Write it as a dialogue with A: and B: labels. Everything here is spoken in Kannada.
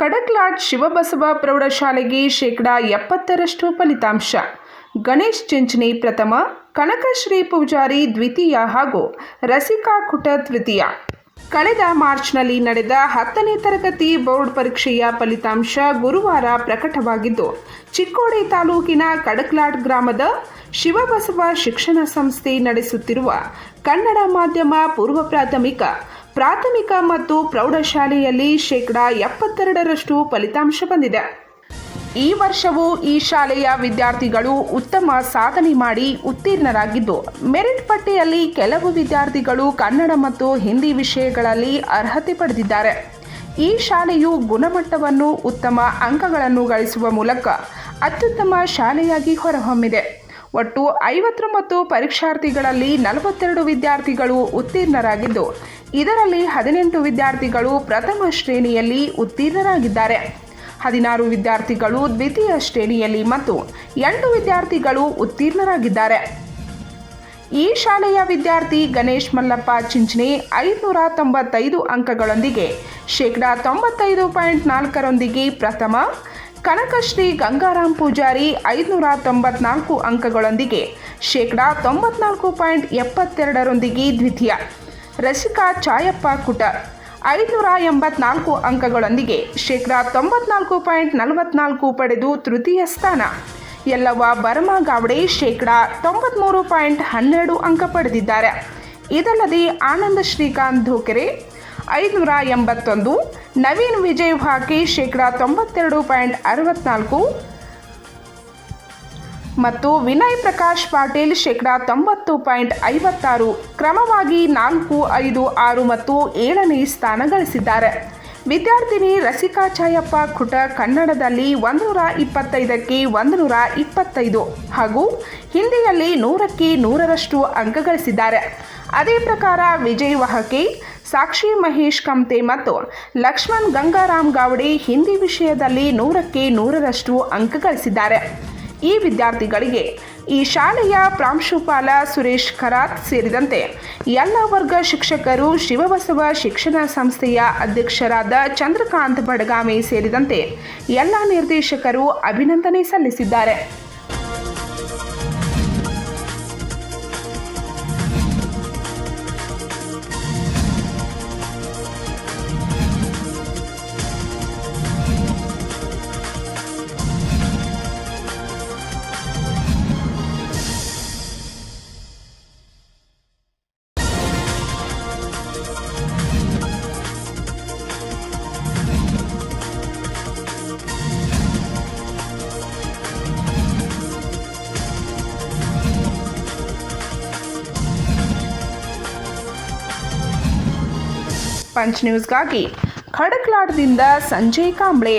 A: Kadaklad Shivabasava ಪ್ರೌಢಶಾಲೆಗೆ ಶೇಕಡಾ ಎಪ್ಪತ್ತರಷ್ಟು ಫಲಿತಾಂಶ. ಗಣೇಶ್ ಚಂಚನಿ ಪ್ರಥಮ, ಕನಕಶ್ರೀ ಪೂಜಾರಿ ದ್ವಿತೀಯ ಹಾಗೂ ರಸಿಕಾ ಕುಟ ತೃತೀಯ. ಕಳೆದ ಮಾರ್ಚ್ನಲ್ಲಿ ನಡೆದ ಹತ್ತನೇ ತರಗತಿ ಬೋರ್ಡ್ ಪರೀಕ್ಷೆಯ ಫಲಿತಾಂಶ ಗುರುವಾರ ಪ್ರಕಟವಾಗಿದ್ದು, ಚಿಕ್ಕೋಡಿ ತಾಲೂಕಿನ ಕಡಕ್ಲಾಡ್ ಗ್ರಾಮದ ಶಿವಬಸವ ಶಿಕ್ಷಣ ಸಂಸ್ಥೆ ನಡೆಸುತ್ತಿರುವ ಕನ್ನಡ ಮಾಧ್ಯಮ ಪೂರ್ವ ಪ್ರಾಥಮಿಕ ಪ್ರಾಥಮಿಕ ಮತ್ತು ಪ್ರೌಢಶಾಲೆಯಲ್ಲಿ ಶೇಕಡ ಎಪ್ಪತ್ತೆರಡರಷ್ಟು ಫಲಿತಾಂಶ ಬಂದಿದೆ. ಈ ವರ್ಷವೂ ಈ ಶಾಲೆಯ ವಿದ್ಯಾರ್ಥಿಗಳು ಉತ್ತಮ ಸಾಧನೆ ಮಾಡಿ ಉತ್ತೀರ್ಣರಾಗಿದ್ದು, ಮೆರಿಟ್ ಪಟ್ಟಿಯಲ್ಲಿ ಕೆಲವು ವಿದ್ಯಾರ್ಥಿಗಳು ಕನ್ನಡ ಮತ್ತು ಹಿಂದಿ ವಿಷಯಗಳಲ್ಲಿ ಅರ್ಹತೆ ಪಡೆದಿದ್ದಾರೆ. ಈ ಶಾಲೆಯು ಗುಣಮಟ್ಟವನ್ನು, ಉತ್ತಮ ಅಂಕಗಳನ್ನು ಗಳಿಸುವ ಮೂಲಕ ಅತ್ಯುತ್ತಮ ಶಾಲೆಯಾಗಿ ಹೊರಹೊಮ್ಮಿದೆ. ಒಟ್ಟು ಐವತ್ತೊಂಬತ್ತು ಪರೀಕ್ಷಾರ್ಥಿಗಳಲ್ಲಿ ನಲವತ್ತೆರಡು ವಿದ್ಯಾರ್ಥಿಗಳು ಉತ್ತೀರ್ಣರಾಗಿದ್ದು ಇದರಲ್ಲಿ ಹದಿನೆಂಟು ವಿದ್ಯಾರ್ಥಿಗಳು ಪ್ರಥಮ ಶ್ರೇಣಿಯಲ್ಲಿ ಉತ್ತೀರ್ಣರಾಗಿದ್ದಾರೆ. ಹದಿನಾರು ವಿದ್ಯಾರ್ಥಿಗಳು ದ್ವಿತೀಯ ಶ್ರೇಣಿಯಲ್ಲಿ ಮತ್ತು ಎಂಟು ವಿದ್ಯಾರ್ಥಿಗಳು ಉತ್ತೀರ್ಣರಾಗಿದ್ದಾರೆ. ಈ ಶಾಲೆಯ ವಿದ್ಯಾರ್ಥಿ ಗಣೇಶ್ ಮಲ್ಲಪ್ಪ ಚಿಂಚಣಿ ಐದುನೂರ ತೊಂಬತ್ತೈದು ಅಂಕಗಳೊಂದಿಗೆ ಶೇಕಡಾ ತೊಂಬತ್ತೈದು ಪಾಯಿಂಟ್ ನಾಲ್ಕರೊಂದಿಗೆ ಪ್ರಥಮ, ಕನಕಶ್ರೀ ಗಂಗಾರಾಮ್ ಪೂಜಾರಿ ಐದುನೂರ ತೊಂಬತ್ನಾಲ್ಕು ಅಂಕಗಳೊಂದಿಗೆ ಶೇಕಡಾ ತೊಂಬತ್ನಾಲ್ಕು ಪಾಯಿಂಟ್ ಎಪ್ಪತ್ತೆರಡರೊಂದಿಗೆ ದ್ವಿತೀಯ. ರಸಿಕಾ ಚಾಯಪ್ಪ ಕುಟ. ಐದುನೂರ ಎಂಬತ್ನಾಲ್ಕು ಅಂಕಗಳೊಂದಿಗೆ ಶೇಕಡಾ ತೊಂಬತ್ನಾಲ್ಕು ಪಾಯಿಂಟ್ ನಲವತ್ನಾಲ್ಕು ಪಡೆದು ತೃತೀಯ ಸ್ಥಾನ. ಯಲ್ಲವ್ವ ಬರಮಗಾವಡೆ ಶೇಕಡಾ ತೊಂಬತ್ಮೂರು ಪಾಯಿಂಟ್ ಹನ್ನೆರಡು ಅಂಕ ಪಡೆದಿದ್ದಾರೆ. ಇದಲ್ಲದೆ ಆನಂದ ಶ್ರೀಕಾಂತ್ ಧೋಕೆರೆ ಐದುನೂರ ಎಂಬತ್ತೊಂದು. ನವೀನ್ ವಿಜಯ್ ಭಾಕೆ ಶೇಕಡಾ ತೊಂಬತ್ತೆರಡು ಪಾಯಿಂಟ್ ಅರವತ್ನಾಲ್ಕು. ಮತ್ತು ವಿನಯ್ ಪ್ರಕಾಶ್ ಪಾಟೀಲ್ ಶೇಕಡಾ ತೊಂಬತ್ತು ಪಾಯಿಂಟ್ ಐವತ್ತಾರು ಕ್ರಮವಾಗಿ ನಾಲ್ಕು ಐದು ಆರು ಮತ್ತು ಏಳನೇ ಸ್ಥಾನ ಗಳಿಸಿದ್ದಾರೆ. ವಿದ್ಯಾರ್ಥಿನಿ ರಸಿಕಾ ಛಾಯಪ್ಪ ಖುಟ ಕನ್ನಡದಲ್ಲಿ ಒಂದು ನೂರ ಇಪ್ಪತ್ತೈದಕ್ಕೆ ಒಂದು ನೂರ ಇಪ್ಪತ್ತೈದು ಹಾಗೂ ಹಿಂದಿಯಲ್ಲಿ ನೂರಕ್ಕೆ ನೂರರಷ್ಟು ಅಂಕ ಗಳಿಸಿದ್ದಾರೆ. ಅದೇ ಪ್ರಕಾರ ವಿಜಯ್ ವಹಕೆ, ಸಾಕ್ಷಿ ಮಹೇಶ್ ಕಮ್ತೆ ಮತ್ತು ಲಕ್ಷ್ಮಣ್ ಗಂಗಾರಾಮ್ ಗಾವಡೆ ಹಿಂದಿ ವಿಷಯದಲ್ಲಿ ನೂರಕ್ಕೆ ನೂರರಷ್ಟು ಅಂಕ ಗಳಿಸಿದ್ದಾರೆ. ಈ ವಿದ್ಯಾರ್ಥಿಗಳಿಗೆ ಈ ಶಾಲೆಯ ಪ್ರಾಂಶುಪಾಲ ಸುರೇಶ್ ಖರಾತ್ ಸೇರಿದಂತೆ ಎಲ್ಲ ವರ್ಗ ಶಿಕ್ಷಕರು ಶಿವಬಸವ ಶಿಕ್ಷಣ ಸಂಸ್ಥೆಯ ಅಧ್ಯಕ್ಷರಾದ ಚಂದ್ರಕಾಂತ್ ಬಡಗಾಮಿ ಸೇರಿದಂತೆ ಎಲ್ಲ ನಿರ್ದೇಶಕರು ಅಭಿನಂದನೆ ಸಲ್ಲಿಸಿದ್ದಾರೆ. ಪಂಚ್ ನ್ಯೂಸ್ಗಾಗಿ ಖಡಕ್ಲಾಡ್ದಿಂದ ಸಂಜಯ್ ಕಾಂಬ್ಳೆ.